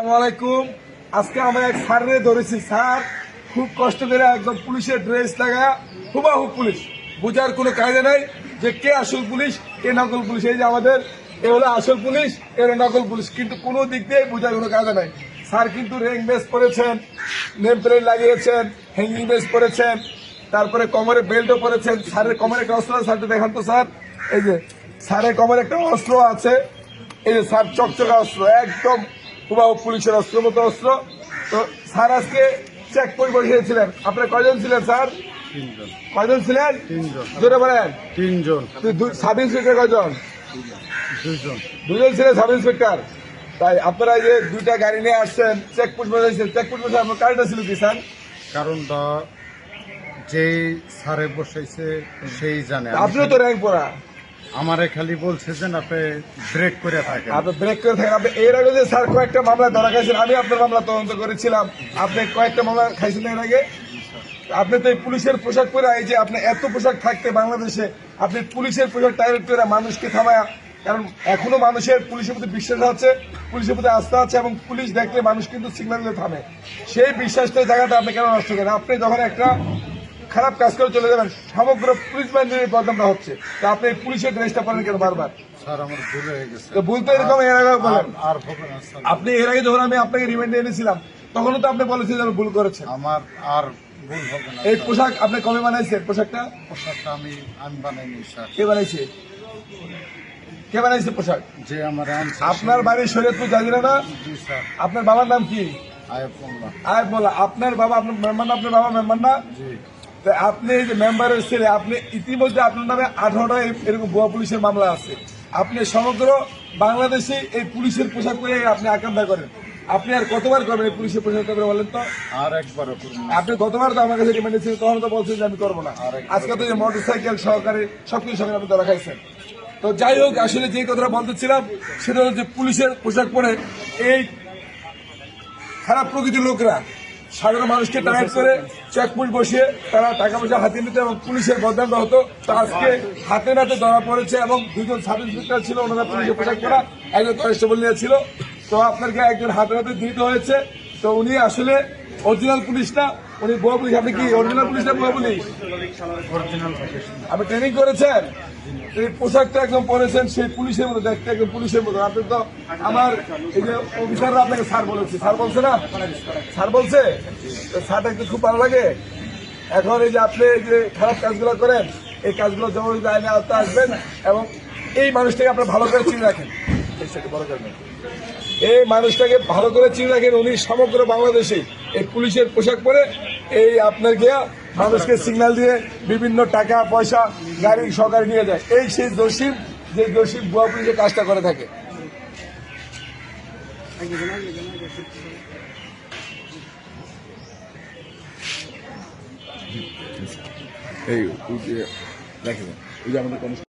আসসালামাইকুম আজকে আমরা এক স্যারে ধরেছি। স্যার খুব কষ্ট করে একদম পুলিশের ড্রেস লাগা, হুবাহু পুলিশ। বোঝার কোনো কায়দা নাই যে কে আসল পুলিশ, কে নকল পুলিশ। এই যে আমাদের, এ হলো আসল পুলিশ, এ হলো নকল পুলিশ। কিন্তু কোনো দিক দিয়ে বোঝার কোনো কায়দা নাই। স্যার কিন্তু রেং বেস পরেছেন নেম প্লেট লাগিয়েছেন হ্যাঙ্গিং বেস পরেছেন, তারপরে কোমরে বেল্টও পরেছেন। স্যারের কোমরে একটা অস্ত্র স্যারটা দেখান তো স্যার। এই যে, স্যারের কোমরে একটা অস্ত্র আছে। এই যে স্যার, চকচকা অস্ত্র, একদম হুবাহু পুলিশের অস্ত্র মতো অস্ত্র। তো স্যার আজকে চেক করে বসিয়েছিলেন আপনার কয়জন ছিলেন স্যার? কয়জন ছিলেন? জোরে বলেন। তিনজন। সাব ইন্সপেক্টর কয়জন? দুজন দুজন ছিলেন সাব ইন্সপেক্টর তাই আপনারা যে দুইটা গাড়ি নিয়ে আসছেন চেক পোস্ট বসাইছেন চেক পোস্ট বসে আপনার কারণটা ছিল কি স্যার? কারণটা যেই সারে বসাইছে সেই জানে। আপনিও তো র্যাঙ্ক পড়া। আমারে খালি বলছে যে আপনি ব্রেক করে থাকেন আপনি ব্রেক করে থাকেন আপনি এর আগে যে স্যার কয়েকটা মামলা ধরা খাইছেন, আমি আপনার মামলা তদন্ত করেছিলাম। আপনি কয়েকটা মামলা খাইছেন এর আগে? আপনি তো এই পুলিশের পোশাক পরে, এই যে আপনি এত পোশাক থাকতে বাংলাদেশে, আপনি পুলিশের পোশাক টাইরেক্ট করে মানুষকে থামায়া, কারণ এখনও মানুষের পুলিশের প্রতি বিশ্বাস আছে, পুলিশের প্রতি আস্থা আছে, এবং পুলিশ দেখলে মানুষ কিন্তু সিগন্যাল থামে। সেই বিশ্বাসটা জায়গাটা আপনি কেন নষ্ট করেন? আপনি যখন একটা খারাপ কাজ করে চলে যাবেন। সমগ্র পুলিশ বাহিনীর বদনামটা হচ্ছে। তো আপনি পুলিশের ড্রেসটা পরেন কেন বারবার? স্যার ভুল তো এরকম এর আগে বলেন। আপনি এর আগে যখন আমি আপনাকে রিমান্ডে এনেছিলাম তখনও তো আপনি আমি ভুল করেছেন। আমার আর ভুল হবে না এই পোশাক আপনি কবে বানাইছেন? পোশাকটা? পোশাকটা আমি আমি বানাইনি স্যার। কে বানাইছে? কে বানাইছে পোশাক? যে আমার আপনার বাড়ির শরীয়তপুর জাজিরা না? আপনার বাবার নাম কি? আয়ব মোল্লা। আপনার বাবা আপনার মেম্বার না? আপনার বাবা মেম্বার না? জি। তা আপনি যে মেম্বারের ছেলে আপনি ইতিমধ্যে আপনার নামে আঠারোটা এরকম ভুয়া পুলিশের মামলা আছে। আপনি সমগ্র বাংলাদেশে এই পুলিশের পোশাক পরে আপনি আকাঙ্ক্ষা করেন। আপনি আর কতবার করবেন এই পুলিশের পোশাক করে বলেন তো? আর একবার আপনি গতবার তো আমার কাছে রিমান্ডে ছিল তখন তো বলছেন যে আমি করব না। আজকে তো যে মোটর সাইকেল সহকারে সবকিছু সহকারে আপনি ধরা খাইছেন। তো যাই হোক আসলে যে কথাটা বলতেছিলাম সেটা হচ্ছে পুলিশের পোশাক পরে এই খারাপ প্রকৃতির লোকরা সাধারণ মানুষকে টার্গেট করে চেকপোস্ট বসিয়ে তারা টাকা পয়সা হাতে নিত এবং পুলিশের বদনামটা হতো তো আজকে হাতে নাতে ধরা পড়েছে এবং দুজন সাব ইন্সপেক্টর ছিল ওনারা পুলিশের পোশাক করা একজন কনস্টেবল নিয়ে ছিল তো আপনাকে একজন হাতে নাতে দিতে হয়েছে। তো উনি আসলে অরিজিনাল পুলিশ না উনি বউ পুলিশ। আপনি কি অরিজিনাল পুলিশ না বউ পুলিশ? আপনি ট্রেনিং করেছেন? এই পোশাকটা একদম পরেছেন, সেই পুলিশের মতো দেখতে, একদম পুলিশের মতো। আপনি তো আমার এই যে অফিসাররা আপনাকে স্যার বলেছে। স্যার বলছে না? স্যার বলছে? স্যারটা একটু খুব ভালো লাগে। এখন এই যে আপনি যে খারাপ কাজগুলো করেন, এই কাজগুলো জমা আইনে আওতা আসবেন এবং এই মানুষটাকে আপনার ভালো করে চিনে রাখেন। এই মানুষটাকে ভালো করে চিনে রাখেন। উনি সমগ্র বাংলাদেশে এই পুলিশের পোশাক পরে। এই আপনার গিয়া মানুষকে সিগন্যাল দিয়ে বিভিন্ন টাকা, পয়সা গাড়ি, সহকারে নিয়ে যায়। এই সেই দোষী যে জসিম বুয়া পুলিশে কাজটা করে থাকে। এই ওই যে আমাদের